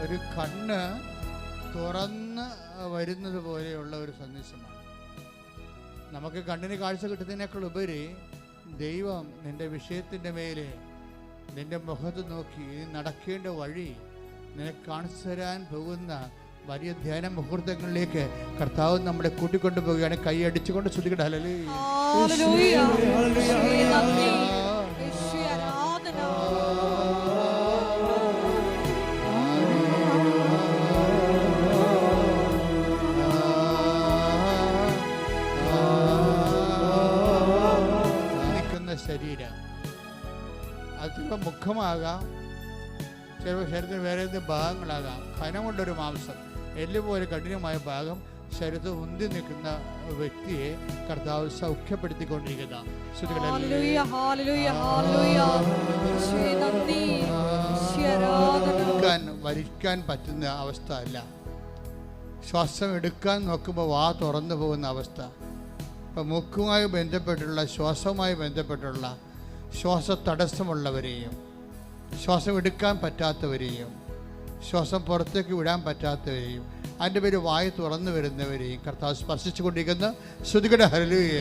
ഒരു കണ്ണ് തുറന്ന് വരുന്നത് പോലെയുള്ള ഒരു സന്ദേശമാണ്. നമുക്ക് കണ്ണിന് കാഴ്ച കിട്ടുന്നതിനേക്കാൾ ഉപരി ദൈവം നിന്റെ വിഷയത്തിന്റെ മേലെ നിന്റെ മുഖത്ത് നോക്കി ഇനി നടക്കേണ്ട വഴി നിനക്ക് കാണിച്ചു തരാൻ പോകുന്ന വലിയ ധ്യാന മുഹൂർത്തങ്ങളിലേക്ക് കർത്താവ് നമ്മളെ കൂട്ടിക്കൊണ്ടു പോവുകയാണ് കൈ അടിച്ചുകൊണ്ട് ശ്രദ്ധിക്കട്ടെ മുഖമാകാം ചിലപ്പോൾ ശരീരത്തിന് വേറെ ഏത് ഭാഗങ്ങളാകാം. കനം കൊണ്ടൊരു മാംസം എല്ല് പോലെ കഠിനമായ ഭാഗം ശരീരത്തിൽ ഉന്തി നിൽക്കുന്ന വ്യക്തിയെ കർത്താവ് സൗഖ്യപ്പെടുത്തിക്കൊണ്ടിരിക്കുന്ന. വലിക്കാൻ പറ്റുന്ന അവസ്ഥ അല്ല. ശ്വാസം എടുക്കാൻ നോക്കുമ്പോൾ വാ തുറന്നു പോകുന്ന അവസ്ഥ. ഇപ്പം മൂക്കുമായി ബന്ധപ്പെട്ടുള്ള ശ്വാസവുമായി ബന്ധപ്പെട്ടുള്ള ശ്വാസ തടസ്സമുള്ളവരെയും ശ്വാസം എടുക്കാൻ പറ്റാത്തവരെയും ശ്വാസം പുറത്തേക്ക് വിടാൻ പറ്റാത്തവരെയും അതിന്റെ പേര് വായ തുറന്നു വരുന്നവരെയും കർത്താവ് സ്പർശിച്ചു കൊണ്ടിരിക്കുന്ന ശ്രുതികട ഹരലുയ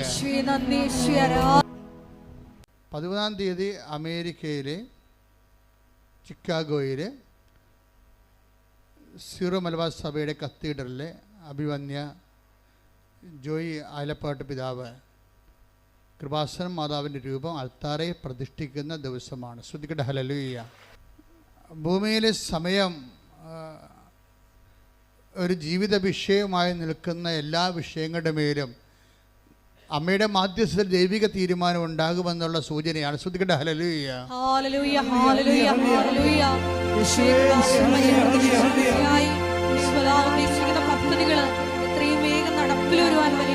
പതിമൂന്നാം തീയതി അമേരിക്കയിലെ ചിക്കാഗോയിലെ സീറോ മലബാർ സഭയുടെ കത്തീഡ്രലിലെ അഭിമന്യ ജോയി ആലപ്പാട്ട് പിതാവ് കൃപാസനം മാതാവിന്റെ രൂപം അൽത്താറെ പ്രതിഷ്ഠിക്കുന്ന ദിവസമാണ്. ശ്രുതിക്കട്ടെ ഹലലുയ്യ ഭൂമിയിലെ സമയം ഒരു ജീവിത വിഷയമായി നിൽക്കുന്ന എല്ലാ വിഷയങ്ങളുടെ മേലും അമ്മയുടെ മാധ്യസ്ഥ ദൈവിക തീരുമാനം ഉണ്ടാകുമെന്നുള്ള സൂചനയാണ്. ശ്രുതിക്കട്ടെ ഹലലുയ്യ നടപ്പിൽ ഹല്ലേലൂയ,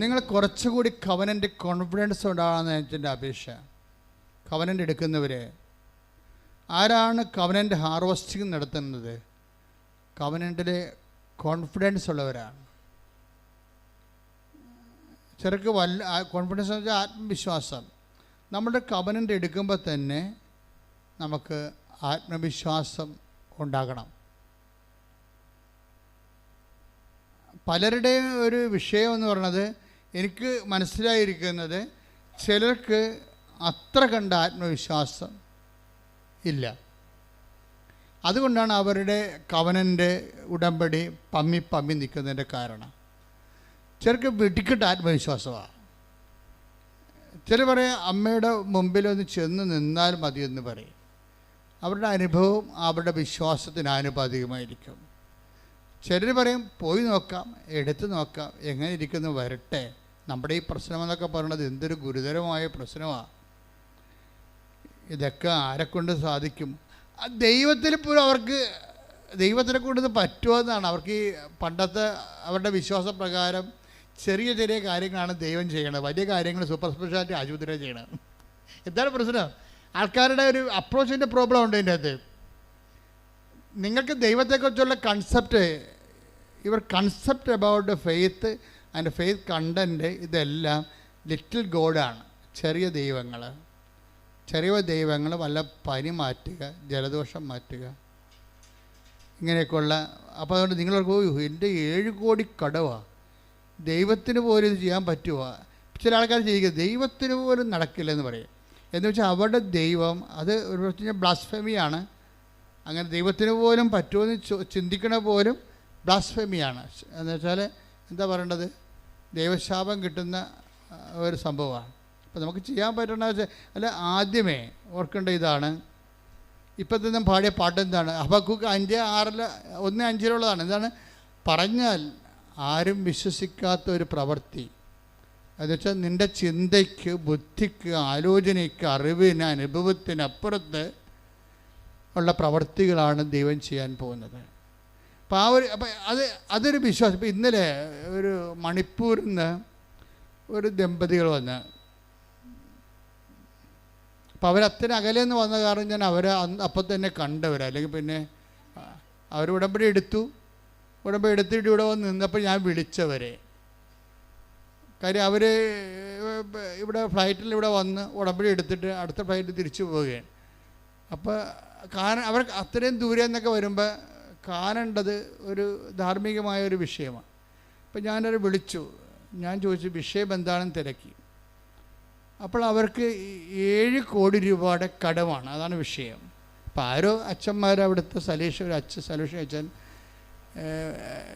നിങ്ങൾ കുറച്ചുകൂടി കവനന്റെ കോൺഫിഡൻസ് ഉണ്ടാകുന്ന എന്റെ അപേക്ഷ. കവനന്റ് എടുക്കുന്നവരെ ആരാണ് കവനന്റ് ഹാർവസ്റ്റിംഗ് നടത്തുന്നത്? കവനന്റിലെ കോൺഫിഡൻസ് ഉള്ളവരാണ്. ചെറുക്ക് വല്ല കോൺഫിഡൻസ് എന്ന് വെച്ചാൽ ആത്മവിശ്വാസം. നമ്മുടെ കവനന്റ് എടുക്കുമ്പോൾ തന്നെ നമുക്ക് ആത്മവിശ്വാസം ഉണ്ടാകണം. പലരുടെയും ഒരു വിഷയം എന്ന് പറയുന്നത് എനിക്ക് മനസ്സിലായിരിക്കുന്നത് ചിലർക്ക് അത്ര കണ്ട ആത്മവിശ്വാസം ഇല്ല. അതുകൊണ്ടാണ് അവരുടെ കവനന്റെ ഉടമ്പടി പമ്മി പമ്മി നിൽക്കുന്നതിന്റെ കാരണം. ചിലർക്ക് വെടിക്കെട്ട് ആത്മവിശ്വാസമാണ്. ചില പറയും അമ്മയുടെ മുമ്പിലൊന്ന് ചെന്ന് നിന്നാൽ മതിയെന്ന് പറയും. അവരുടെ അനുഭവം അവരുടെ വിശ്വാസത്തിന് ആനുപാതികമായിരിക്കും. ചിലർ പറയും പോയി നോക്കാം എടുത്തു നോക്കാം എങ്ങനെ ഇരിക്കുന്നു വരട്ടെ. നമ്മുടെ ഈ പ്രശ്നമെന്നൊക്കെ പറയുന്നത് എന്തൊരു ഗുരുതരമായ പ്രശ്നമാണ് ഇതൊക്കെ ആരെക്കൊണ്ട് സാധിക്കും? ദൈവത്തിൽ പോലും അവർക്ക് ദൈവത്തിനെ കൊണ്ടത് പറ്റുമോ എന്നാണ്. അവർക്ക് ഈ പണ്ടത്തെ അവരുടെ വിശ്വാസപ്രകാരം ചെറിയ ചെറിയ കാര്യങ്ങളാണ് ദൈവം ചെയ്യണത്. വലിയ കാര്യങ്ങൾ സൂപ്പർ സ്പെഷ്യാലിറ്റി ആശുപത്രിയിൽ ചെയ്യണം എന്താണ് പ്രശ്നം? ആൾക്കാരുടെ ഒരു അപ്രോച്ചിന്റെ പ്രോബ്ലം ഉണ്ട് ഇതിന്റെ അകത്ത്. നിങ്ങൾക്ക് ദൈവത്തെക്കുറിച്ചുള്ള concept your concept about faith and faith content ഇതെല്ലാം ലിറ്റിൽ ഗോഡാണ് ചെറിയ ദൈവങ്ങൾ. ചെറിയ ദൈവങ്ങൾ വല്ല പനി മാറ്റുക ജലദോഷം മാറ്റുക. ഇങ്ങനെയൊക്കെയുള്ള അപ്പോൾ അതുകൊണ്ട് നിങ്ങൾ ഓ എന്റെ ഏഴ് കോടി കടവാണ് ദൈവത്തിന് പോലും ഇത് ചെയ്യാൻ പറ്റുമോ ചില ആൾക്കാർ ചെയ്യുക ദൈവത്തിന് പോലും നടക്കില്ലെന്ന് പറയും. എന്ന് വെച്ചാൽ അവരുടെ ദൈവം അത് ഒരു ബ്ലാസ്ഫമിയാണ് അങ്ങനെ ദൈവത്തിന് പോലും പറ്റുമെന്ന് ചിന്തിക്കണ പോലും ബ്ലാസ്ഫെമിയാണ്. എന്ന് വെച്ചാൽ എന്താ പറയേണ്ടത്? ദൈവശാപം കിട്ടുന്ന ഒരു സംഭവമാണ്. അപ്പോൾ നമുക്ക് ചെയ്യാൻ പറ്റണ അല്ല ആദ്യമേ ഓർക്കേണ്ട ഇതാണ്. ഇപ്പോഴത്തെ നിന്നും പാടിയ പാട്ട് എന്താണ് ഹബക്കുക്ക് അഞ്ച് ആറിൽ ഒന്ന് അഞ്ചിലുള്ളതാണ്. എന്താണ്? പറഞ്ഞാൽ ആരും വിശ്വസിക്കാത്ത ഒരു പ്രവൃത്തി. എന്നുവെച്ചാൽ നിന്റെ ചിന്തയ്ക്ക് ബുദ്ധിക്ക് ആലോചനയ്ക്ക് അറിവിന് അനുഭവത്തിനപ്പുറത്ത് ഉള്ള പ്രവൃത്തികളാണ് ദൈവം ചെയ്യാൻ പോകുന്നത്. അപ്പോൾ ആ ഒരു അപ്പം അത് അതൊരു വിശ്വാസം. ഇപ്പം ഇന്നലെ ഒരു മണിപ്പൂരിൽ നിന്ന് ഒരു ദമ്പതികൾ വന്ന്. അപ്പോൾ അവരത്ര അകലെ നിന്ന് വന്ന കാരണം ഞാൻ അവരെ അപ്പം തന്നെ കണ്ടവർ അല്ലെങ്കിൽ പിന്നെ അവർ ഉടമ്പടി എടുത്തു. ഉടമ്പടി എടുത്തിട്ട് ഇവിടെ വന്ന് നിന്നപ്പോൾ ഞാൻ വിളിച്ചവരെ. കാര്യം അവർ ഇവിടെ ഫ്ലൈറ്റിൽ ഇവിടെ വന്ന് ഉടമ്പടി എടുത്തിട്ട് അടുത്ത ഫ്ലൈറ്റിൽ തിരിച്ചു പോവുകയാണ്. അപ്പോൾ കാരണം അവർ അത്രയും ദൂരെ എന്നൊക്കെ വരുമ്പോൾ കാണേണ്ടത് ഒരു ധാർമ്മികമായ ഒരു വിഷയമാണ്. അപ്പം ഞാനൊരു വിളിച്ചു. ഞാൻ ചോദിച്ചു വിഷയം എന്താണെന്ന് തിരക്കി? അപ്പോൾ അവർക്ക് ഏഴ് കോടി രൂപയുടെ കടമാണ്. അതാണ് വിഷയം. അപ്പോൾ ആരോ അച്ഛന്മാർ അവിടുത്തെ സലീഷ് ഒരു അച്ഛൻ സലീഷ് അച്ഛൻ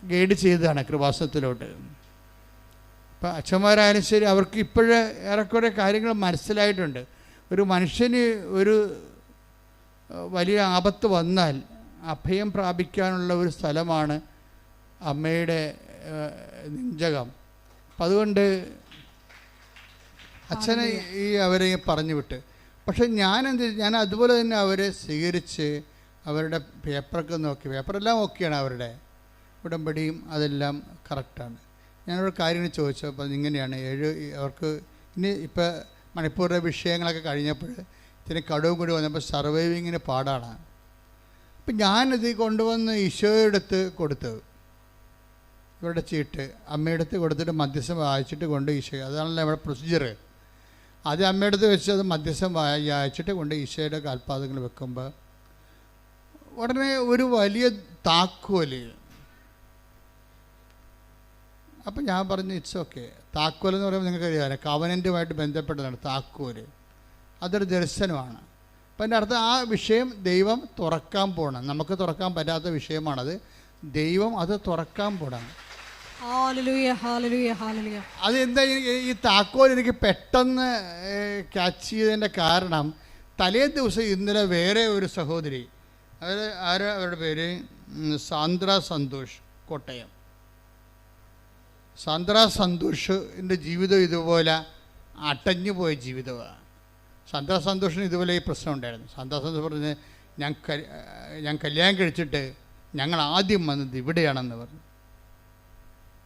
ഗൈഡ് ചെയ്തതാണ് കൃപാസനത്തിലോട്ട്. അപ്പം അച്ഛന്മാരായാലും ശരി അവർക്ക് ഇപ്പോഴേ ഏറെക്കുറെ കാര്യങ്ങൾ മനസ്സിലായിട്ടുണ്ട്. ഒരു മനുഷ്യന് ഒരു വലിയ ആപത്ത് വന്നാൽ അഭയം പ്രാപിക്കാനുള്ള ഒരു സ്ഥലമാണ് അമ്മയുടെ നെഞ്ചകം. അപ്പം അതുകൊണ്ട് അച്ഛനെ ഈ അവരെ പറഞ്ഞു വിട്ട്. പക്ഷെ ഞാൻ ഞാൻ അതുപോലെ തന്നെ അവരെ സ്വീകരിച്ച് അവരുടെ പേപ്പറൊക്കെ നോക്കി. പേപ്പറെല്ലാം ഓക്കെയാണ് അവരുടെ. ഉടമ്പടിയും അതെല്ലാം കറക്റ്റാണ്. ഞാനൊരു കാര്യങ്ങൾ ചോദിച്ചപ്പോൾ ഇങ്ങനെയാണ്. ഏഴ് അവർക്ക് ഇനി ഇപ്പോൾ മണിപ്പൂരിലെ വിഷയങ്ങളൊക്കെ കഴിഞ്ഞപ്പോൾ ഇതിന് കടവും കൂടി വന്നപ്പോൾ സർവൈവിങ്ങിന് പാടാണ്. അപ്പം ഞാനത് കൊണ്ടുവന്ന് ഈശോയുടെ അടുത്ത് കൊടുത്തു ഇവരുടെ ചീട്ട് അമ്മയുടെ അടുത്ത് കൊടുത്തിട്ട് മധ്യസ്ഥം വായിച്ചിട്ട് കൊണ്ട് ഈശോ അതാണല്ലോ നമ്മുടെ പ്രൊസീജിയർ അത് അമ്മയുടെ അടുത്ത് വെച്ച് അത് മധ്യസ്ഥം വായിച്ചിട്ട് കൊണ്ട് ഈശോയുടെ കാൽപാദങ്ങൾ വെക്കുമ്പോൾ ഉടനെ ഒരു വലിയ താക്കോൽ. അപ്പം ഞാൻ പറഞ്ഞു ഇറ്റ്സ് ഓക്കെ താക്കോൽ എന്ന് പറയുമ്പോൾ നിങ്ങൾക്ക് അറിയാമല്ലോ കവനന്റുമായിട്ട് ബന്ധപ്പെട്ടതാണ് താക്കോൽ. അതൊരു ദർശനമാണ്. അപ്പം എന്റെ അർത്ഥം ആ വിഷയം ദൈവം തുറക്കാൻ പോകണം നമുക്ക് തുറക്കാൻ പറ്റാത്ത വിഷയമാണത്. ദൈവം അത് തുറക്കാൻ പോകണം അതെന്താ ഈ- താക്കോൽ എനിക്ക് പെട്ടെന്ന് ക്യാച്ച് ചെയ്തതിന്റെ കാരണം തലേ ദിവസം ഇന്നലെ വേറെ ഒരു സഹോദരി അവർ ആരാ അവരുടെ പേര്? സാന്ദ്ര സന്തോഷ് കോട്ടയം. സാന്ദ്ര സന്തോഷിന്റെ ജീവിതം ഇതുപോലെ അടഞ്ഞു പോയ ജീവിതമാണ്. സന്തോഷിന് ഇതുപോലെ ഈ പ്രശ്നം ഉണ്ടായിരുന്നു. സന്താ സന്തോഷം പറഞ്ഞ് ഞാൻ ഞാൻ കല്യാണം കഴിച്ചിട്ട് ഞങ്ങൾ ആദ്യം വന്നത് ഇവിടെയാണെന്ന് പറഞ്ഞു.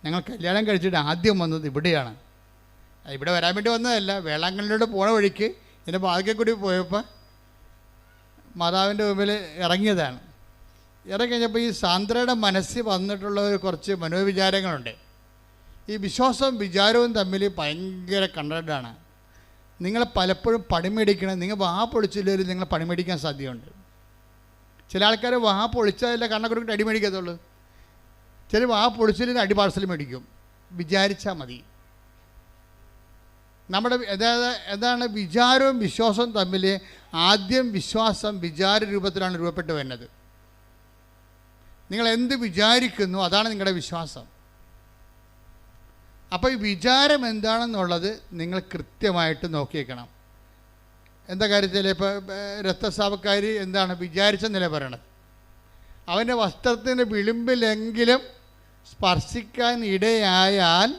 ഞങ്ങൾ കല്യാണം കഴിച്ചിട്ട് ആദ്യം വന്നത് ഇവിടെയാണ്. ഇവിടെ വരാൻ വേണ്ടി വന്നതല്ല വേളാങ്കണ്ണിലൂടെ പോണ വഴിക്ക് എന്റെ ഭാഗ്യം കൂടി പോയപ്പോൾ മാതാവിന്റെ മുമ്പിൽ ഇറങ്ങിയതാണ്. ഇറങ്ങി കഴിഞ്ഞപ്പോൾ ഈ സാന്ദ്രയുടെ മനസ്സിൽ വന്നിട്ടുള്ള ഒരു കുറച്ച് മനോവിചാരങ്ങളുണ്ട്. ഈ വിശ്വാസവും വിചാരവും തമ്മിൽ ഭയങ്കര കണ്ടന്റാണ് നിങ്ങൾ പലപ്പോഴും പണിമേടിക്കണം നിങ്ങൾ വാ പൊളിച്ചില്ലെങ്കിൽ നിങ്ങൾ പണിമേടിക്കാൻ സാധ്യതയുണ്ട്. ചില ആൾക്കാർ വാ പൊളിച്ചാലല്ല കണ്ണക്കുറിട്ട് അടി മേടിക്കത്തുള്ളൂ. ചില വാ പൊളിച്ചില്ലെങ്കിൽ അടി പാർസൽ മേടിക്കും. വിചാരിച്ചാൽ മതി. നമ്മുടെ അതായത് എന്താണ് വിചാരവും വിശ്വാസവും തമ്മിൽ ആദ്യം വിശ്വാസം വിചാര രൂപത്തിലാണ് രൂപപ്പെട്ടു വരുന്നത്. നിങ്ങൾ എന്ത് വിചാരിക്കുന്നു അതാണ് നിങ്ങളുടെ വിശ്വാസം. അപ്പോൾ ഈ വിചാരം എന്താണെന്നുള്ളത് നിങ്ങൾ കൃത്യമായിട്ട് നോക്കിയേക്കണം. എന്താ കാര്യത്തിൽ ഇപ്പോൾ രക്തസ്രാവക്കാരി എന്താണ് വിചാരിച്ച നില പറയണത്. അവന്റെ വസ്ത്രത്തിന്റെ വിളിമ്പിലെങ്കിലും സ്പർശിക്കാൻ ഇടയായാൽ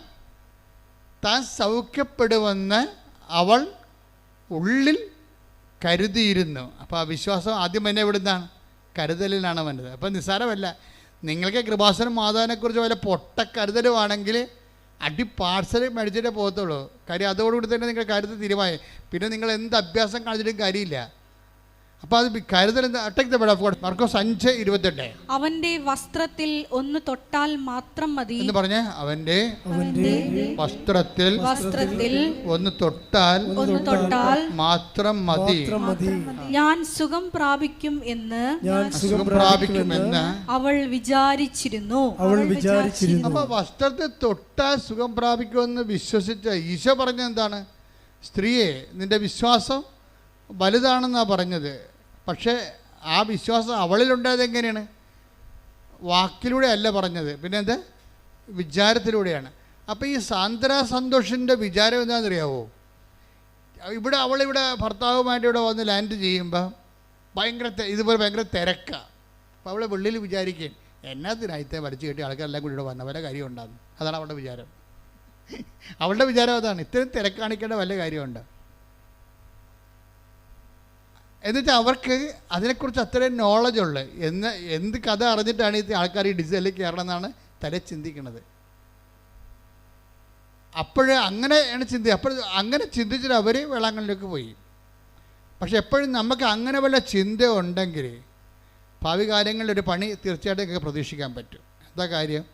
താൻ സൗഖ്യപ്പെടുമെന്ന് അവൾ ഉള്ളിൽ കരുതിയിരുന്നു. അപ്പോൾ ആ വിശ്വാസം ആദ്യം എന്നെ എവിടുന്നാണ്? കരുതലിലാണ് വന്നത്. അപ്പോൾ നിസ്സാരമല്ല. നിങ്ങൾക്ക് കൃപാസനം മാതാവിനെക്കുറിച്ച് വല്ല പൊട്ട കരുതലുമാണെങ്കിൽ അടി പാർസൽ മേടിച്ചിട്ടേ പോകത്തുള്ളൂ. കാര്യം അതോടുകൂടി തന്നെ നിങ്ങൾ കാര്യത്തിൽ തീരുമാനം പിന്നെ നിങ്ങൾ എന്ത് അഭ്യാസം കാണിച്ചിട്ടും കാര്യമില്ല. അത് കരുതൽ മർക്കോസ് അഞ്ച് ഇരുപത്തെട്ട്. അവന്റെ വസ്ത്രത്തിൽ ഒന്ന് തൊട്ടാൽ മാത്രം മതി. എന്ന് പറഞ്ഞ അവന്റെ വസ്ത്രത്തിൽ വസ്ത്രത്തിൽ ഒന്ന് തൊട്ടാൽ ഒന്ന് തൊട്ടാൽ മാത്രം മതി. ഞാൻ സുഖം പ്രാപിക്കും എന്ന് ഞാൻ സുഖം പ്രാപിക്കുമെന്ന് അവൾ വിചാരിച്ചിരുന്നു. അവൾ വിചാരിച്ചിരുന്നു. അപ്പൊ വസ്ത്രത്തെ തൊട്ടാൽ സുഖം പ്രാപിക്കുമെന്ന് വിശ്വസിച്ച ഈശോ പറഞ്ഞ എന്താണ്? സ്ത്രീയെ നിന്റെ വിശ്വാസം വലുതാണെന്നാണ് പറഞ്ഞത്. പക്ഷേ ആ വിശ്വാസം അവളിലുണ്ടായത് എങ്ങനെയാണ് വാക്കിലൂടെ അല്ല പറഞ്ഞത്. പിന്നെ എന്ത്? വിചാരത്തിലൂടെയാണ്. അപ്പോൾ ഈ സാന്ദ്ര സന്തോഷിന്റെ വിചാരം എന്താണെന്നറിയാവോ? ഇവിടെ അവളിവിടെ ഭർത്താവുമായിട്ട് ഇവിടെ വന്ന് ലാൻഡ് ചെയ്യുമ്പോൾ ഭയങ്കര ഇതുപോലെ ഭയങ്കര തിരക്കാണ് അപ്പോൾ അവളെ വെള്ളിയിൽ വിചാരിക്കുകയും എന്നാത്തിനായിത്തെ വലിച്ചു കെട്ടി ആൾക്കാരെല്ലാം കൂടി ഇവിടെ വന്ന വല്ല കാര്യം ഉണ്ടാകും അതാണ് അവളുടെ വിചാരം. അവളുടെ വിചാരം അതാണ് ഇത്രയും തിരക്കാണിക്കേണ്ട വല്ല കാര്യമുണ്ട്? എന്നുവെച്ചാൽ അവർക്ക് അതിനെക്കുറിച്ച് അത്രയും നോളജ് ഉള്ള. എന്ന് എന്ത് കഥ അറിഞ്ഞിട്ടാണ് ഈ ആൾക്കാർ ഈ ഡിജിറ്റലിലേക്ക് കയറണം എന്നാണ് തല ചിന്തിക്കുന്നത്. അപ്പോഴേ അങ്ങനെയാണ് ചിന്തി അപ്പോൾ അങ്ങനെ ചിന്തിച്ചിട്ട് അവർ വേളാങ്കണ്ണിലേക്ക് പോയി. പക്ഷെ എപ്പോഴും നമുക്ക് അങ്ങനെ വല്ല ചിന്ത ഉണ്ടെങ്കിൽ ഭാവി കാലങ്ങളിലൊരു പണി തീർച്ചയായിട്ടും പ്രതീക്ഷിക്കാൻ പറ്റും. എന്താ കാര്യം?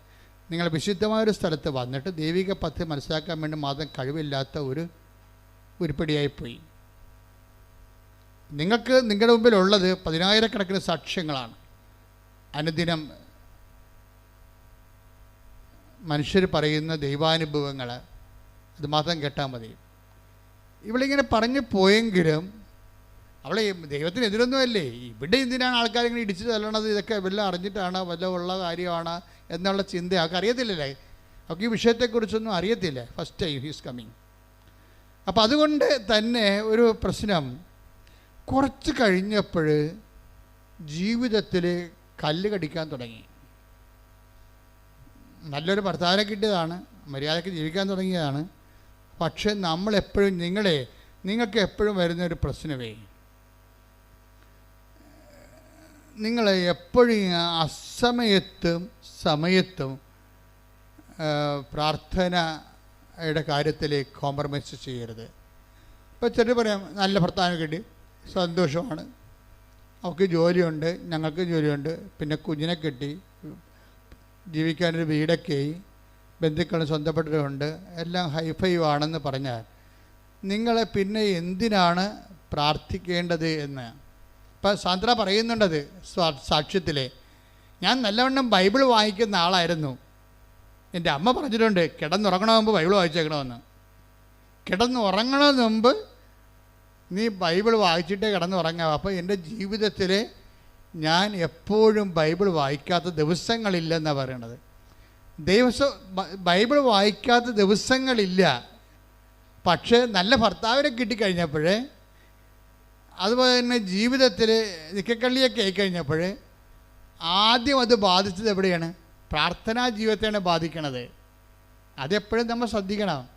നിങ്ങൾ വിശുദ്ധമായ ഒരു സ്ഥലത്ത് വന്നിട്ട് ദൈവിക പദ്ധതി മനസ്സിലാക്കാൻ വേണ്ടി മാത്രം കഴിവില്ലാത്ത ഒരു ഉരുപ്പടിയായിപ്പോയി നിങ്ങൾക്ക് നിങ്ങളുടെ മുമ്പിലുള്ളത് പതിനായിരക്കണക്കിന് സാക്ഷ്യങ്ങളാണ്. അനുദിനം മനുഷ്യർ പറയുന്ന ദൈവാനുഭവങ്ങൾ അത് മാത്രം കേട്ടാൽ മതി. ഇവളിങ്ങനെ പറഞ്ഞു പോയെങ്കിലും അവളെ ദൈവത്തിനെതിരൊന്നുമല്ലേ? ഇവിടെ എന്തിനാണ് ആൾക്കാർ ഇങ്ങനെ ഇടിച്ചു തല്ലണത്? ഇതൊക്കെ വല്ല അറിഞ്ഞിട്ടാണ്? വല്ല ഉള്ള കാര്യമാണ്? എന്നുള്ള ചിന്ത അവർക്ക് അറിയത്തില്ലല്ലേ? അവർക്ക് ഈ വിഷയത്തെക്കുറിച്ചൊന്നും അറിയത്തില്ല. ഫസ്റ്റ് ടൈം ഹീസ് കമ്മിങ് അപ്പം അതുകൊണ്ട് തന്നെ ഒരു പ്രശ്നം കുറച്ച് കഴിഞ്ഞപ്പോൾ ജീവിതത്തിൽ കല്ല് കടിക്കാൻ തുടങ്ങി. നല്ലൊരു ഭർത്താവിനെ കിട്ടിയതാണ് മര്യാദയ്ക്ക് ജീവിക്കാൻ തുടങ്ങിയതാണ്. പക്ഷെ നമ്മളെപ്പോഴും നിങ്ങളെ നിങ്ങൾക്ക് എപ്പോഴും വരുന്നൊരു പ്രശ്നമേ. നിങ്ങൾ എപ്പോഴും അസമയത്തും സമയത്തും പ്രാർത്ഥനയുടെ കാര്യത്തിൽ കോംപ്രമൈസ് ചെയ്യരുത്. ഇപ്പോൾ ചെറിയ പറയാം നല്ല ഭർത്താവിനെ കിട്ടി. സന്തോഷമാണ്. അവൾക്ക് ജോലിയുണ്ട് ഞങ്ങൾക്ക് ജോലിയുണ്ട്. പിന്നെ കുഞ്ഞിനെ കിട്ടി ജീവിക്കാനൊരു വീടൊക്കെ ആയി ബന്ധുക്കളും സ്വന്തപ്പെട്ടവരുണ്ട്. എല്ലാം ഹൈഫൈവ് ആണെന്ന് പറഞ്ഞാൽ നിങ്ങളെ പിന്നെ എന്തിനാണ് പ്രാർത്ഥിക്കേണ്ടത് എന്ന്? ഇപ്പം സാന്ദ്ര പറയുന്നുണ്ടത് സാക്ഷ്യത്തിലെ. ഞാൻ നല്ലവണ്ണം ബൈബിൾ വായിക്കുന്ന ആളായിരുന്നു. എന്റെ അമ്മ പറഞ്ഞിട്ടുണ്ട് കിടന്നുറങ്ങണ മുമ്പ് ബൈബിൾ വായിച്ചേക്കണമെന്ന്. കിടന്നുറങ്ങണ മുമ്പ് നീ ബൈബിൾ വായിച്ചിട്ടേ കിടന്നുറങ്ങാം അപ്പോൾ എന്റെ ജീവിതത്തിൽ ഞാൻ എപ്പോഴും ബൈബിൾ വായിക്കാത്ത ദിവസങ്ങളില്ലെന്നാണ് പറയണത്. ദിവസം ബൈബിൾ വായിക്കാത്ത ദിവസങ്ങളില്ല. പക്ഷേ നല്ല ഭർത്താവിനെ കിട്ടിക്കഴിഞ്ഞപ്പോഴേ അതുപോലെ തന്നെ ജീവിതത്തിൽ നിക്കക്കള്ളിയൊക്കെ ആയിക്കഴിഞ്ഞപ്പോൾ ആദ്യം അത് ബാധിച്ചത് എവിടെയാണ്? പ്രാർത്ഥനാ ജീവിതത്തെയാണ് ബാധിക്കണത്. അതെപ്പോഴും നമ്മൾ ശ്രദ്ധിക്കണം.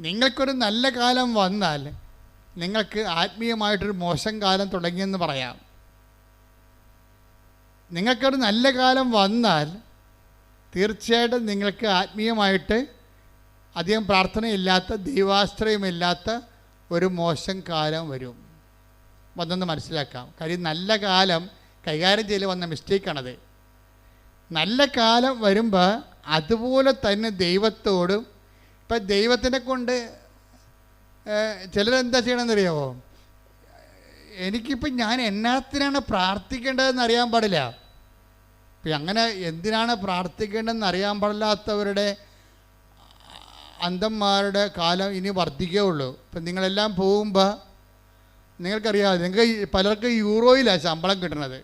നിങ്ങൾക്കൊരു നല്ല കാലം വന്നാൽ നിങ്ങൾക്ക് ആത്മീയമായിട്ടൊരു മോശം കാലം തുടങ്ങിയെന്ന് പറയാം. നിങ്ങൾക്കൊരു നല്ല കാലം വന്നാൽ തീർച്ചയായിട്ടും നിങ്ങൾക്ക് ആത്മീയമായിട്ട് അധികം പ്രാർത്ഥനയില്ലാത്ത ദൈവാശ്രയമില്ലാത്ത ഒരു മോശം കാലം വരും. വന്നെന്ന് മനസ്സിലാക്കാം. കാര്യം നല്ല കാലം കൈകാര്യം ചെയ്യൽ വന്ന മിസ്റ്റേക്കാണത്. നല്ല കാലം വരുമ്പോൾ അതുപോലെ തന്നെ ദൈവത്തോടും ഇപ്പം ദൈവത്തിനെ കൊണ്ട് ചിലരെന്താ ചെയ്യണമെന്നറിയാമോ എനിക്കിപ്പോൾ ഞാൻ എന്നാത്തിനാണ് പ്രാർത്ഥിക്കേണ്ടതെന്ന് അറിയാൻ പാടില്ല. ഇപ്പം അങ്ങനെ എന്തിനാണ് പ്രാർത്ഥിക്കേണ്ടതെന്ന് അറിയാൻ പാടില്ലാത്തവരുടെ അന്ധന്മാരുടെ കാലം ഇനി വർദ്ധിക്കുകയുള്ളൂ. ഇപ്പം നിങ്ങളെല്ലാം പോകുമ്പോൾ നിങ്ങൾക്കറിയാം നിങ്ങൾക്ക് പലർക്കും യൂറോയിലാണ് ശമ്പളം കിട്ടുന്നത്.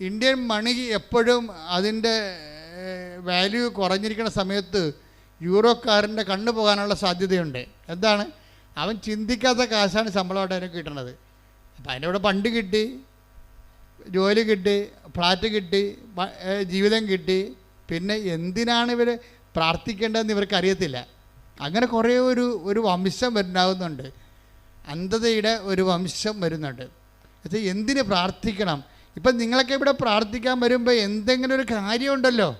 ഇന്ത്യൻ മണി എപ്പോഴും അതിന്റെ വാല്യൂ കുറഞ്ഞിരിക്കുന്ന സമയത്ത് യൂറോക്കാരന്റെ കണ്ണു പോകാനുള്ള സാധ്യതയുണ്ട്. എന്താണ്? അവൻ ചിന്തിക്കാത്ത കാശാണ് ശമ്പളമായിട്ട് അവന് കിട്ടണത്. അപ്പം അതിന്റെ പണ്ട് കിട്ടി ജോലി കിട്ടി ഫ്ലാറ്റ് കിട്ടി ജീവിതം കിട്ടി. പിന്നെ എന്തിനാണ് ഇവർ പ്രാർത്ഥിക്കേണ്ടതെന്ന് ഇവർക്ക് അറിയത്തില്ല. അങ്ങനെ കുറേ ഒരു ഒരു വംശം വരുന്നുണ്ട് അന്ധതയുടെ ഒരു വംശം വരുന്നുണ്ട്. അത് എന്തിന് പ്രാർത്ഥിക്കണം? ഇപ്പം നിങ്ങളൊക്കെ ഇവിടെ പ്രാർത്ഥിക്കാൻ വരുമ്പോൾ എന്തെങ്കിലും ഒരു കാര്യമുണ്ടല്ലോ.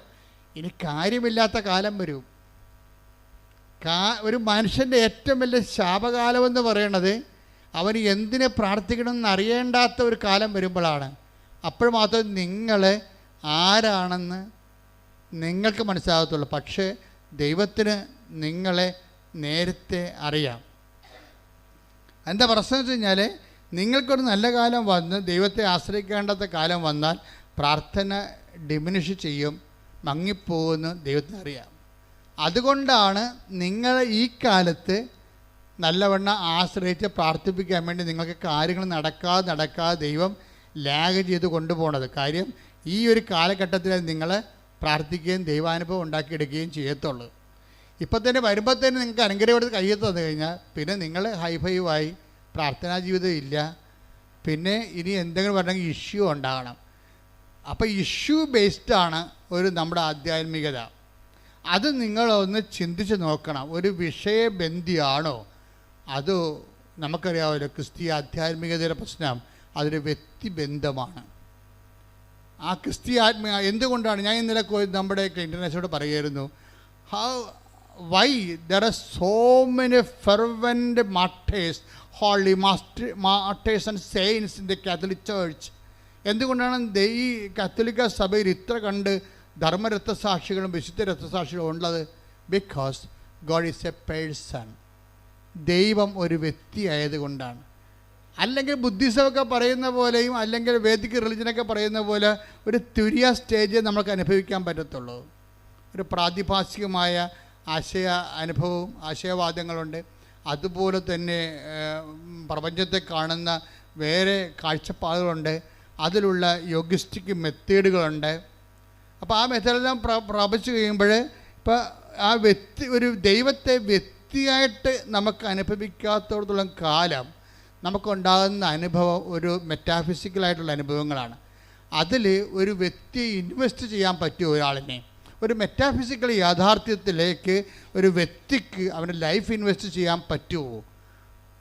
ഇനി കാര്യമില്ലാത്ത കാലം വരും. കാ ഒരു മനുഷ്യന്റെ ഏറ്റവും വലിയ ശാപകാലം എന്ന് പറയണത് അവൻ എന്തിനെ പ്രാർത്ഥിക്കണമെന്ന് അറിയേണ്ടാത്ത ഒരു കാലം വരുമ്പോഴാണ്. അപ്പോൾ മാത്രം നിങ്ങൾ ആരാണെന്ന് നിങ്ങൾക്ക് മനസ്സിലാകത്തുള്ളൂ. പക്ഷേ ദൈവത്തിന് നിങ്ങളെ നേരത്തെ അറിയാം. എന്താ പ്രശ്നം വെച്ച് കഴിഞ്ഞാൽ നിങ്ങൾക്കൊരു നല്ല കാലം വന്ന് ദൈവത്തെ ആശ്രയിക്കേണ്ടാത്ത കാലം വന്നാൽ പ്രാർത്ഥന ഡിമിനിഷ് ചെയ്യും മങ്ങിപ്പോകുമെന്ന് ദൈവത്തിന് അറിയാം. അതുകൊണ്ടാണ് നിങ്ങൾ ഈ കാലത്ത് നല്ലവണ്ണം ആശ്രയിച്ച് പ്രാർത്ഥിപ്പിക്കാൻ വേണ്ടി നിങ്ങൾക്ക് കാര്യങ്ങൾ നടക്കാതെ നടക്കാതെ ദൈവം ലാഗ് ചെയ്ത് കൊണ്ടുപോകണത് കാര്യം ഈ ഒരു കാലഘട്ടത്തിൽ നിങ്ങൾ പ്രാർത്ഥിക്കുകയും ദൈവാനുഭവം ഉണ്ടാക്കിയെടുക്കുകയും ചെയ്യത്തുള്ളൂ. ഇപ്പം തന്നെ വരുമ്പോൾ തന്നെ നിങ്ങൾക്ക് അനുഗ്രഹം എടുത്ത് കയ്യിൽ തന്നു കഴിഞ്ഞാൽ പിന്നെ നിങ്ങൾ ഹൈഫൈവായി പ്രാർത്ഥനാ ജീവിതം ഇല്ല. പിന്നെ ഇനി എന്തെങ്കിലും പറഞ്ഞെങ്കിൽ ഇഷ്യൂ ഉണ്ടാകണം. അപ്പോൾ ഇഷ്യൂ ബേസ്ഡാണ് ഒരു നമ്മുടെ ആധ്യാത്മികത. അത് നിങ്ങളൊന്ന് ചിന്തിച്ച് നോക്കണം. ഒരു വിഷയബന്ധിയാണോ? അത് നമുക്കറിയാമല്ലോ ക്രിസ്തീയ ആധ്യാത്മികതയുടെ പ്രശ്നം. അതൊരു വ്യക്തിബന്ധമാണ്. ആ ക്രിസ്തീയ ആത്മീയ എന്തുകൊണ്ടാണ്? ഞാൻ ഇന്നലെ നമ്മുടെയൊക്കെ നമ്മുടെ ഇന്റർനാഷനോട് പറയുമായിരുന്നു how why there are so many fervent martyrs holy master martyrs and saints in the catholic church എന്തുകൊണ്ടാണ് ഈ കത്തോലിക്ക സഭയിൽ ഇത്ര കണ്ട് ധർമ്മരക്തസാക്ഷികളും വിശുദ്ധ രക്തസാക്ഷികളും ഉള്ളത് because god is a person ദൈവം ഒരു വ്യക്തി ആയതുകൊണ്ടാണ്. അല്ലെങ്കിൽ ബുദ്ധിസമൊക്കെ പറയുന്ന പോലെയും അല്ലെങ്കിൽ വേദിക് റിലിജനൊക്കെ പറയുന്ന പോലെ ഒരു തുരിയ സ്റ്റേജ് നമുക്ക് അനുഭവിക്കാൻ പറ്റത്തുള്ളൂ. ഒരു പ്രാതിഭാസികമായ ആശയ അനുഭവവും ആശയവാദങ്ങളുണ്ട്. അതുപോലെ തന്നെ പ്രപഞ്ചത്തെ കാണുന്ന വേറെ കാഴ്ചപ്പാടുകളുണ്ട്. അതിലുള്ള യോഗിസ്റ്റിക് മെത്തേഡുകളുണ്ട്. അപ്പോൾ ആ മെത്തേഡെല്ലാം പ്ര പ്രാപിച്ചു കഴിയുമ്പോൾ ഇപ്പോൾ ആ വ്യക്തി ഒരു ദൈവത്തെ വ്യക്തിയായിട്ട് നമുക്ക് അനുഭവിക്കാത്തോടത്തോളം കാലം നമുക്കുണ്ടാകുന്ന അനുഭവം ഒരു മെറ്റാഫിസിക്കലായിട്ടുള്ള അനുഭവങ്ങളാണ്. അതിൽ ഒരു വ്യക്തി ഇൻവെസ്റ്റ് ചെയ്യാൻ പറ്റുമോ ഒരാളിനെ ഒരു മെറ്റാഫിസിക്കൽ യാഥാർത്ഥ്യത്തിലേക്ക് ഒരു വ്യക്തിക്ക് അവന്റെ ലൈഫ് ഇൻവെസ്റ്റ് ചെയ്യാൻ പറ്റുമോ?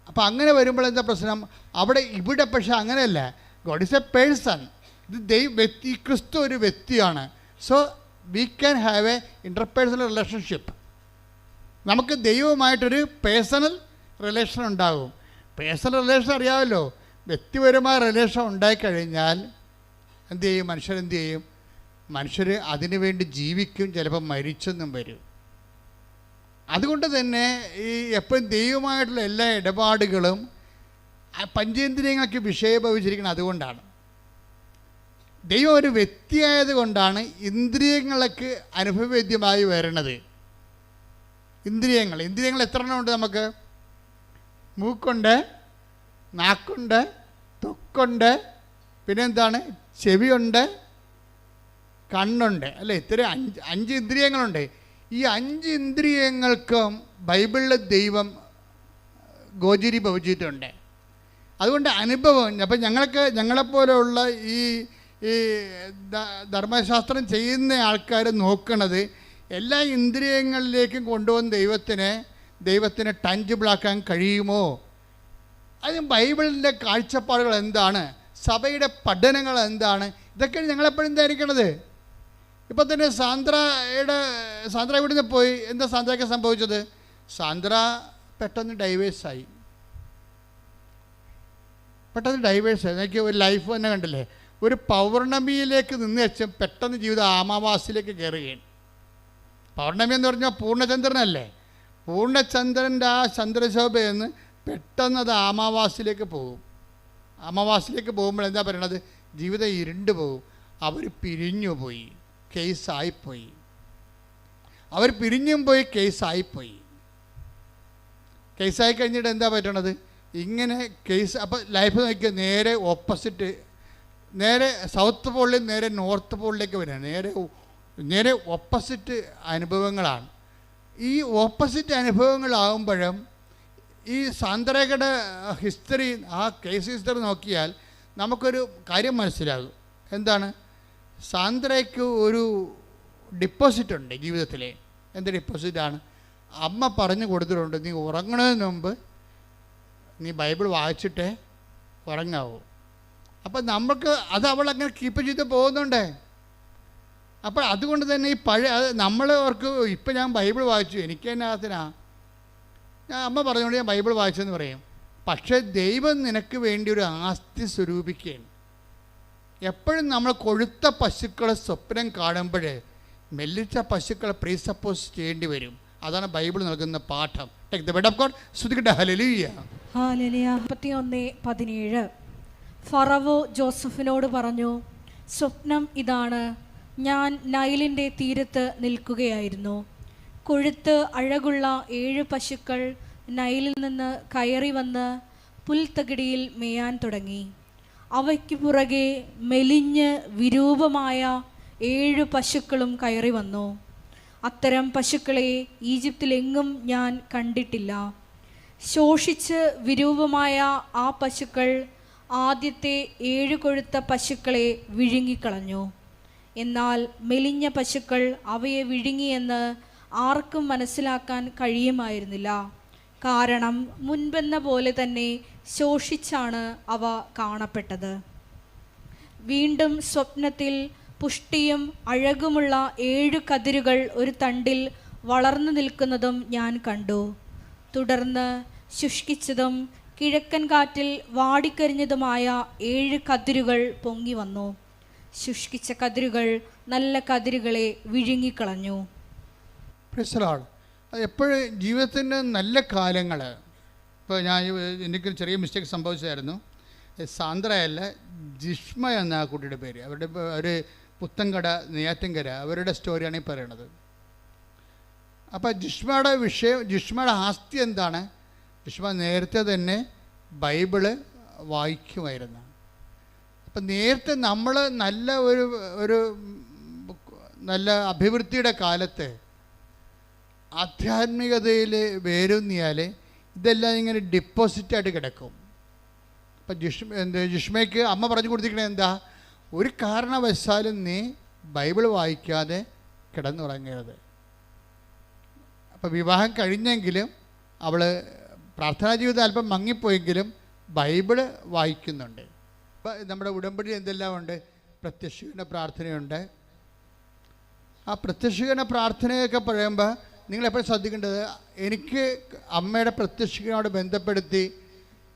അപ്പോൾ അങ്ങനെ വരുമ്പോൾ എന്താ പ്രശ്നം? അവിടെ ഇവിടെ പക്ഷേ അങ്ങനെയല്ല. ഗോഡ് ഇസ് എ പേഴ്സൺ ഇത് ദൈവ വ്യക്തി ക്രിസ്തു ഒരു വ്യക്തിയാണ്. So we can have a interpersonal relationship നമുക്ക് ദൈവവുമായിട്ടൊരു പേഴ്സണൽ റിലേഷൻ ഉണ്ടാകും പേഴ്സണൽ റിലേഷൻ അറിയാമല്ലോ. വ്യക്തിപരമായ റിലേഷൻ ഉണ്ടായിക്കഴിഞ്ഞാൽ എന്ത് ചെയ്യും? മനുഷ്യരെന്ത് ചെയ്യും? മനുഷ്യർ അതിനു വേണ്ടി ജീവിക്കും. ചിലപ്പോൾ മരിച്ചെന്നും വരും. അതുകൊണ്ട് തന്നെ ഈ എപ്പോഴും ദൈവമായിട്ടുള്ള എല്ലാ ഇടപാടുകളും പഞ്ചേന്ദ്രിയങ്ങൾക്ക് വിഷയഭവിച്ചിരിക്കുന്നത് അതുകൊണ്ടാണ്. ദൈവം ഒരു വ്യക്തിയായത് കൊണ്ടാണ് ഇന്ദ്രിയങ്ങൾക്ക് അനുഭവവേദ്യമായി വരണത്. ഇന്ദ്രിയങ്ങൾ. ഇന്ദ്രിയങ്ങൾ എത്ര എണ്ണം ഉണ്ട് നമുക്ക്? മൂക്കുണ്ട് നാക്കുണ്ട് തൊക്കുണ്ട് പിന്നെന്താണ്? ചെവിയുണ്ട് കണ്ണുണ്ട്. അല്ലേ? ഇത്ര അഞ്ച് അഞ്ച് ഇന്ദ്രിയങ്ങളുണ്ട്. ഈ അഞ്ച് ഇന്ദ്രിയങ്ങൾക്കും ബൈബിളിലെ ദൈവം ഗോചരി ഭവിച്ചിട്ടുണ്ട് അതുകൊണ്ട് അനുഭവം അപ്പം ഞങ്ങൾക്ക് ഞങ്ങളെപ്പോലെയുള്ള ഈ ഈ ധർമ്മശാസ്ത്രം ചെയ്യുന്ന ആൾക്കാർ നോക്കണത് എല്ലാ ഇന്ദ്രിയങ്ങളിലേക്കും കൊണ്ടുവന്ന് ദൈവത്തിനെ ദൈവത്തിനെ ടഞ്ചിബിളാക്കാൻ കഴിയുമോ? അതിന് ബൈബിളിന്റെ കാഴ്ചപ്പാടുകൾ എന്താണ്? സഭയുടെ പഠനങ്ങൾ എന്താണ്? ഇതൊക്കെ ഞങ്ങളെപ്പോഴും ധരിക്കണത്. ഇപ്പം തന്നെ സാന്ദ്രയുടെ സാന്ദ്ര ഇവിടുന്ന് പോയി? എന്താ സാന്ദ്രയ്ക്ക് സംഭവിച്ചത്? സാന്ദ്ര പെട്ടെന്ന് ഡൈവേഴ്സായി പെട്ടെന്ന് ഡൈവേഴ്സായി എനിക്ക് ഒരു ലൈഫ് തന്നെ കണ്ടില്ലേ? ഒരു പൗർണമിയിലേക്ക് നിന്ന് വെച്ച് പെട്ടെന്ന് ജീവിതം ആമാവാസിലേക്ക് കയറുകയാണ്. പൗർണമി എന്ന് പറഞ്ഞാൽ പൂർണചന്ദ്രനല്ലേ? പൂർണചന്ദ്രന്റെ ആ ചന്ദ്രശോഭയെന്ന് പെട്ടെന്ന് അത് ആമാവാസിലേക്ക് പോകും. അമാവാസിലേക്ക് പോകുമ്പോൾ എന്താ പറയണത്? ജീവിതം ഇരുണ്ടു പോകും. അവർ പിരിഞ്ഞു പോയി. കേസായിപ്പോയി. അവർ പിരിഞ്ഞും പോയി കേസായിപ്പോയി. കേസായി കഴിഞ്ഞിട്ട് എന്താ പറ്റണത്? ഇങ്ങനെ കേസ് അപ്പോൾ ലൈഫ് നോക്കിയാൽ നേരെ ഓപ്പോസിറ്റ് നേരെ സൗത്ത് പോളിൽ നേരെ നോർത്ത് പോളിലേക്ക് വരിക. നേരെ നേരെ ഓപ്പോസിറ്റ് അനുഭവങ്ങളാണ്. ഈ ഓപ്പോസിറ്റ് അനുഭവങ്ങളാകുമ്പോഴും ഈ സാന്ദ്രകയുടെ ഹിസ്റ്ററി ആ കേസ് ഹിസ്റ്ററി നോക്കിയാൽ നമുക്കൊരു കാര്യം മനസ്സിലാകും. എന്താണ്? സാന്ദ്രയ്ക്ക് ഒരു ഡിപ്പോസിറ്റ് ഉണ്ട് ജീവിതത്തിലെ. എന്ത് ഡിപ്പോസിറ്റാണ് അമ്മ പറഞ്ഞു കൊടുത്തിട്ടുണ്ട് നീ ഉറങ്ങണതിന് മുമ്പ് നീ ബൈബിൾ വായിച്ചിട്ടേ ഉറങ്ങാവൂ. അപ്പം നമുക്ക് അത് അവൾ അങ്ങനെ കീപ്പ് ചെയ്ത് പോകുന്നുണ്ടേ. അപ്പോൾ അതുകൊണ്ട് തന്നെ ഈ പഴയ അത് നമ്മൾ അവർക്ക് ഇപ്പം ഞാൻ ബൈബിൾ വായിച്ചു എനിക്ക് തന്നെ അതിനാ. ഞാൻ അമ്മ പറഞ്ഞുകൊണ്ട് ഞാൻ ബൈബിൾ വായിച്ചെന്ന് പറയും. പക്ഷേ ദൈവം നിനക്ക് വേണ്ടി ഒരു ആസ്തി സ്വരൂപിക്കുകയാണ്. എപ്പോഴും നമ്മൾ കൊഴുത്ത പശുക്കളെ സ്വപ്നം കാണുമ്പോൾ മെല്ലിച്ച പശുക്കളെ പ്രീസപ്പോസ് ചെയ്യേണ്ടി വരും. അതാണ് ബൈബിൾ നൽകുന്ന പാഠം. ടേക്ക് ഓഫ് ഗോഡ് ശ്രുതിക്കട്ടെ ഹലലിയ പതിനേഴ്. ഫറവോ ജോസഫിനോട് പറഞ്ഞു സ്വപ്നം ഇതാണ്. ഞാൻ നൈലിന്റെ തീരത്ത് നിൽക്കുകയായിരുന്നു. കൊഴുത്ത് അഴകുള്ള ഏഴ് പശുക്കൾ നൈലിൽ നിന്ന് കയറി വന്ന് പുൽത്തകിടിയിൽ മേയാൻ തുടങ്ങി. അവയ്ക്ക് പുറകെ മെലിഞ്ഞ് വിരൂപമായ ഏഴ് പശുക്കളും കയറി വന്നു. അത്തരം പശുക്കളെ ഈജിപ്തിലെങ്ങും ഞാൻ കണ്ടിട്ടില്ല. ശോഷിച്ച് വിരൂപമായ ആ പശുക്കൾ ആദ്യത്തെ ഏഴ് കൊഴുത്ത പശുക്കളെ വിഴുങ്ങിക്കളഞ്ഞു. എന്നാൽ മെലിഞ്ഞ പശുക്കൾ അവയെ വിഴുങ്ങിയെന്ന് ആർക്കും മനസ്സിലാക്കാൻ കഴിയുമായിരുന്നില്ല. കാരണം മുൻപെന്ന പോലെ തന്നെ ശോഷിച്ചാണ് അവ കാണപ്പെട്ടത്. വീണ്ടും സ്വപ്നത്തിൽ പുഷ്ടിയും അഴകുമുള്ള ഏഴു കതിരുകൾ ഒരു തണ്ടിൽ വളർന്നു നിൽക്കുന്നതും ഞാൻ കണ്ടു. തുടർന്ന് ശുഷ്കിച്ചതും കിഴക്കൻ കാറ്റിൽ വാടിക്കരിഞ്ഞതുമായ ഏഴ് കതിരുകൾ പൊങ്ങി വന്നു. ശുഷ്കിച്ച കതിരുകൾ നല്ല കതിരുകളെ വിഴുങ്ങിക്കളഞ്ഞു. എപ്പോഴും ജീവിതത്തിന്റെ നല്ല കാലങ്ങൾ ഇപ്പോൾ ഞാൻ എനിക്ക് ചെറിയ മിസ്റ്റേക്ക് സംഭവിച്ചായിരുന്നു സാന്ദ്രയല്ല ജിഷ്മ എന്ന ആ കുട്ടിയുടെ പേര്. അവരുടെ അവർ ഒരു പുത്തൻകട നെയ്യാറ്റിൻകര അവരുടെ സ്റ്റോറിയാണ് ഈ പറയണത് അപ്പോൾ ജിഷ്മയുടെ വിഷയം ജിഷ്മയുടെ ആസ്തി എന്താണ്? ജിഷ്മ നേരത്തെ തന്നെ ബൈബിൾ വായിക്കുമായിരുന്നു. അപ്പം നേരത്തെ നമ്മൾ നല്ല ഒരു ഒരു നല്ല അഭിവൃദ്ധിയുടെ കാലത്ത് ആധ്യാത്മികതയിൽ വേരൂന്നിയാൽ ഇതെല്ലാം ഇങ്ങനെ ഡിപ്പോസിറ്റായിട്ട് കിടക്കും. അപ്പം ജിഷ്മ എന്ത് ജിഷ്മയ്ക്ക് അമ്മ പറഞ്ഞു കൊടുത്തിരിക്കണേ എന്താ? ഒരു കാരണവശാലും നീ ബൈബിൾ വായിക്കാതെ കിടന്നുറങ്ങരുത്. അപ്പോൾ വിവാഹം കഴിഞ്ഞെങ്കിലും അവൾ പ്രാർത്ഥനാ ജീവിതം അല്പം മങ്ങിപ്പോയെങ്കിലും ബൈബിൾ വായിക്കുന്നുണ്ട്. ഇപ്പം നമ്മുടെ ഉടമ്പടി എന്തെല്ലാം ഉണ്ട്? പ്രത്യക്ഷീകരണ പ്രാർത്ഥനയുണ്ട്. ആ പ്രത്യക്ഷീകരണ പ്രാർത്ഥനയൊക്കെ പറയുമ്പോൾ നിങ്ങൾ എപ്പോഴും ശ്രദ്ധിക്കേണ്ടത്? എനിക്ക് അമ്മയുടെ പ്രത്യക്ഷീകരണോട് ബന്ധപ്പെടുത്തി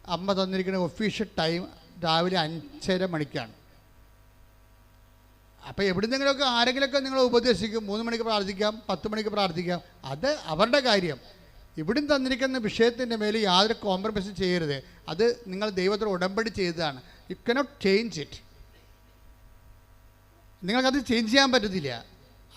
അമ്മ തന്നിരിക്കുന്ന ഒഫീഷ്യൽ ടൈം രാവിലെ അഞ്ചര മണിക്കാണ്. അപ്പോൾ എവിടുന്നെങ്കിലുമൊക്കെ ആരെങ്കിലുമൊക്കെ നിങ്ങൾ ഉപദേശിക്കും. മൂന്ന് മണിക്ക് പ്രാർത്ഥിക്കാം പത്ത് മണിക്ക് പ്രാർത്ഥിക്കാം. അത് അവരുടെ കാര്യം. ഇവിടുന്ന് തന്നിരിക്കുന്ന വിഷയത്തിന്റെ മേൽ യാതൊരു കോംപ്രമൈസ് ചെയ്യരുത്. അത് നിങ്ങൾ ദൈവത്തോട് ഉടമ്പടി ചെയ്തതാണ്. യു കനോട്ട് ചേഞ്ച് ഇറ്റ് നിങ്ങൾക്കത് ചേഞ്ച് ചെയ്യാൻ പറ്റത്തില്ല.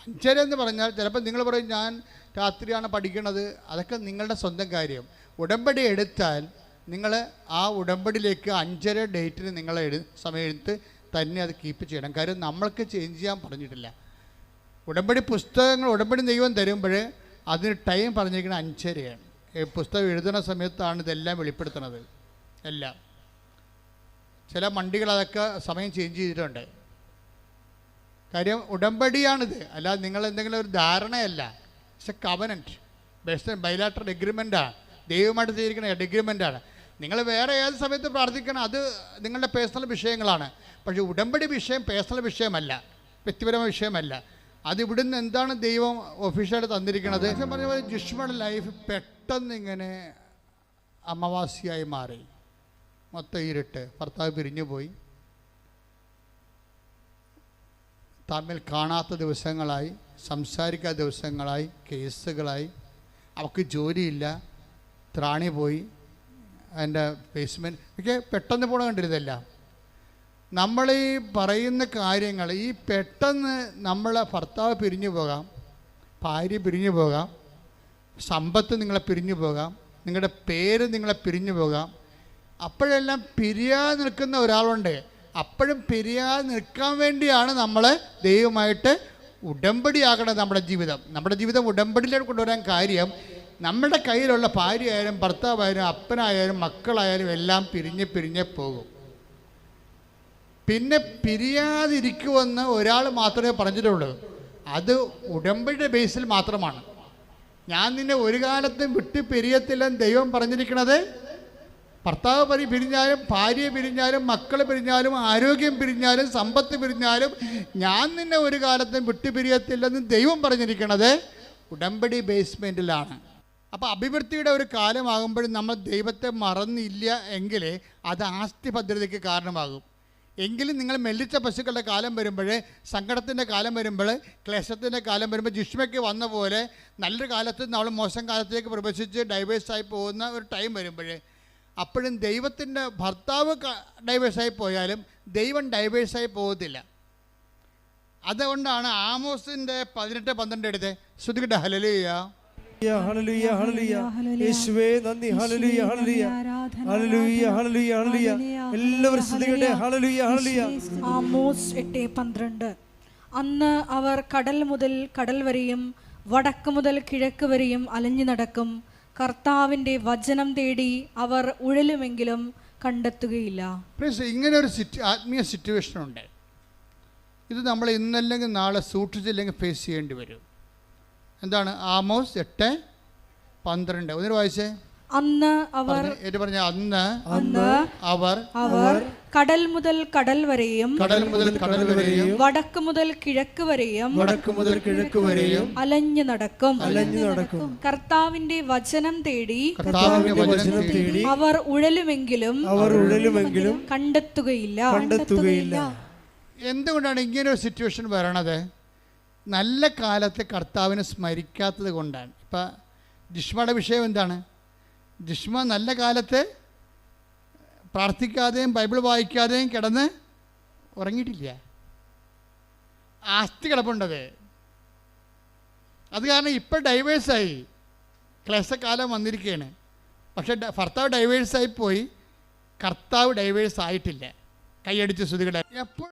അഞ്ചര എന്ന് പറഞ്ഞാൽ ചിലപ്പോൾ നിങ്ങൾ പറയും ഞാൻ രാത്രിയാണ് പഠിക്കണത് അതൊക്കെ നിങ്ങളുടെ സ്വന്തം കാര്യം. ഉടമ്പടി എടുത്താൽ നിങ്ങൾ ആ ഉടമ്പടിയിലേക്ക് അഞ്ചര ഡേറ്റിന് നിങ്ങൾ എഴു സമയം എടുത്ത് തന്നെ അത് കീപ്പ് ചെയ്യണം. കാര്യം നമ്മൾക്ക് ചേഞ്ച് ചെയ്യാൻ പറഞ്ഞിട്ടില്ല. ഉടമ്പടി പുസ്തകങ്ങൾ ഉടമ്പടി ദൈവം തരുമ്പോൾ അതിന് ടൈം പറഞ്ഞിരിക്കുന്നത് അഞ്ചരയാണ്. പുസ്തകം എഴുതുന്ന സമയത്താണ് ഇതെല്ലാം വെളിപ്പെടുത്തുന്നത്. എല്ലാം. ചില മണ്ടികൾ അതൊക്കെ സമയം ചേഞ്ച് ചെയ്തിട്ടുണ്ട്. കാര്യം ഉടമ്പടിയാണിത്. അല്ലാതെ നിങ്ങൾ എന്തെങ്കിലും ഒരു ധാരണയല്ല. It's a covenant best bilateral എഗ്രിമെന്റാണ് ദൈവമായിട്ട് ചെയ്തിരിക്കുന്ന എഗ്രിമെന്റാണ് നിങ്ങൾ വേറെ ഏത് സമയത്ത് പ്രാർത്ഥിക്കണം അത് നിങ്ങളുടെ പേഴ്സണൽ വിഷയങ്ങളാണ്. പക്ഷേ ഉടമ്പടി വിഷയം പേഴ്സണൽ വിഷയമല്ല. വ്യക്തിപരമായ വിഷയമല്ല. അത് ഇവിടുന്ന് എന്താണ് ദൈവം ഒഫീഷ്യലായിട്ട് തന്നിരിക്കുന്നത് ഞാൻ പറഞ്ഞ പോലെ ജിഷ്മയുടെ ലൈഫ് പെട്ടെന്ന് ഇങ്ങനെ അമാവാസിയായി മാറി. മൊത്തം ഇരുട്ട്. ഭർത്താവ് പിരിഞ്ഞു പോയി. തമ്മിൽ കാണാത്ത ദിവസങ്ങളായി സംസാരിക്കാത്ത ദിവസങ്ങളായി കേസുകളായി. അവൾക്ക് ജോലിയില്ല. ത്രാണി പോയി. അതിന്റെ ബേസ്മെന്റ് ഒക്കെ പെട്ടെന്ന് പോണ കണ്ടിരുന്നില്ല. നമ്മൾ ഈ പറയുന്ന കാര്യങ്ങൾ ഈ പെട്ടെന്ന് നമ്മളെ ഭർത്താവ് പിരിഞ്ഞു പോകാം ഭാര്യ പിരിഞ്ഞു പോകാം സമ്പത്ത് നിങ്ങളെ പിരിഞ്ഞു പോകാം നിങ്ങളുടെ പേര് നിങ്ങളെ പിരിഞ്ഞു പോകാം. അപ്പോഴെല്ലാം പിരിയാതെ നിൽക്കുന്ന ഒരാളുണ്ട്. അപ്പോഴും പിരിയാതെ നിൽക്കാൻ വേണ്ടിയാണ് നമ്മൾ ദൈവമായിട്ട് ഉടമ്പടിയാകണം നമ്മുടെ ജീവിതം. നമ്മുടെ ജീവിതം ഉടമ്പടിയിലേക്ക് കൊണ്ടുവരാൻ കാര്യം നമ്മുടെ കയ്യിലുള്ള ഭാര്യയായാലും ഭർത്താവായാലും അപ്പനായാലും മക്കളായാലും എല്ലാം പിരിഞ്ഞ് പിരിഞ്ഞ് പോകും. പിന്നെ പിരിയാതിരിക്കുമെന്ന് ഒരാൾ മാത്രമേ പറഞ്ഞിട്ടുള്ളൂ. അത് ഉടമ്പടിയുടെ ബേസിൽ മാത്രമാണ്. ഞാൻ നിന്നെ ഒരു കാലത്തും വിട്ടു പിരിയത്തില്ലെന്ന് ദൈവം പറഞ്ഞിരിക്കണത് ഭർത്താവ് പരി പിരിഞ്ഞാലും ഭാര്യ പിരിഞ്ഞാലും മക്കൾ പിരിഞ്ഞാലും ആരോഗ്യം പിരിഞ്ഞാലും സമ്പത്ത് പിരിഞ്ഞാലും ഞാൻ നിന്നെ ഒരു കാലത്തും വിട്ടു പിരിയത്തില്ലെന്ന് ദൈവം പറഞ്ഞിരിക്കണത് ഉടമ്പടി ബേസ്മെന്റിലാണ് അപ്പോൾ അഭിവൃദ്ധിയുടെ ഒരു കാലമാകുമ്പോഴും നമ്മൾ ദൈവത്തെ മറന്നില്ല എങ്കിൽ അത് ആസ്തി ഭദ്രതയ്ക്ക് കാരണമാകും. എങ്കിലും നിങ്ങൾ മെല്ലിച്ച പശുക്കളുടെ കാലം വരുമ്പോൾ സങ്കടത്തിന്റെ കാലം വരുമ്പോൾ ക്ലേശത്തിന്റെ കാലം വരുമ്പോൾ ജിഷ്മയ്ക്ക് വന്ന പോലെ നല്ലൊരു കാലത്ത് നമ്മൾ മോശം കാലത്തേക്ക് പ്രവേശിച്ച് ഡൈവേഴ്സായി പോകുന്ന ഒരു ടൈം വരുമ്പോൾ അപ്പോഴും ദൈവത്തിന്റെ ഭർത്താവ് ഡൈവേഴ്സായി പോയാലും ദൈവം ഡൈവേഴ്സായി പോകത്തില്ല. അതുകൊണ്ടാണ് ആമോസിന്റെ പതിനെട്ട് പന്ത്രണ്ട് എടുത്ത്. ശ്രുതികിട്ട ഹലലിയ ഹല്ലേലൂയ, ഹല്ലേലൂയ. യേശുവേ നന്ദി. ഹല്ലേലൂയ, ഹല്ലേലൂയ. എല്ലാവരും ശ്രദ്ധിക്കട്ടെ. ആമോസ് എട്ട് പന്ത്രണ്ട്. അന്ന് അവർ കടൽ മുതൽ കടൽ വരെയും വടക്ക് മുതൽ കിഴക്ക് വരെയും അലഞ്ഞു നടക്കും. കർത്താവിന്റെ വചനം തേടി അവർ ഉഴലുമെങ്കിലും കണ്ടെത്തുകയില്ല. ഇങ്ങനെ ഒരു ആത്മീയ സിറ്റുവേഷൻ ഉണ്ട്. ഇത് നമ്മൾ ഇന്നല്ലെങ്കിൽ നാളെ സൂക്ഷിച്ചില്ലെങ്കിൽ ഫേസ് ചെയ്യേണ്ടി വരും. എന്താണ്? ആമോസ് എട്ട് പന്ത്രണ്ട്. ഒന്നിന് വായിച്ചേ. അന്ന് അവർ പറഞ്ഞ അന്ന് അന്ന് അവർ അവർ കടൽ മുതൽ കടൽ വരെയും കടൽ മുതൽ കടൽ വരെയും വടക്ക് മുതൽ കിഴക്ക് വരെയും വടക്ക് മുതൽ കിഴക്ക് വരെയും അലഞ്ഞു നടക്കും. അലഞ്ഞു നടക്കും. കർത്താവിന്റെ വചനം തേടി കർത്താവിന്റെ വചനം തേടി തേടി അവർ ഉഴലുമെങ്കിലും അവർ ഉഴലുമെങ്കിലും കണ്ടെത്തുകയില്ല. കണ്ടെത്തുകയില്ല. എന്തുകൊണ്ടാണ് ഇങ്ങനെ ഒരു സിറ്റുവേഷൻ വരണത്? നല്ല കാലത്ത് കർത്താവിനെ സ്മരിക്കാത്തത് കൊണ്ടാണ്. ഇപ്പം ജിഷ്മയുടെ വിഷയം എന്താണ്? ജിഷ്മ നല്ല കാലത്ത് പ്രാർത്ഥിക്കാതെയും ബൈബിൾ വായിക്കാതെയും കിടന്ന് ഉറങ്ങിയിട്ടില്ല. ആസ്തി കിടപ്പുണ്ടത് അത് കാരണം ഇപ്പം ഡൈവേഴ്സായി ക്ലേശക്കാലം വന്നിരിക്കുകയാണ് പക്ഷേ ഭർത്താവ് ഡൈവേഴ്സായി പോയി. കർത്താവ് ഡൈവേഴ്സ് ആയിട്ടില്ല. കൈയടിച്ച് ശ്രുതികളെ. എപ്പോൾ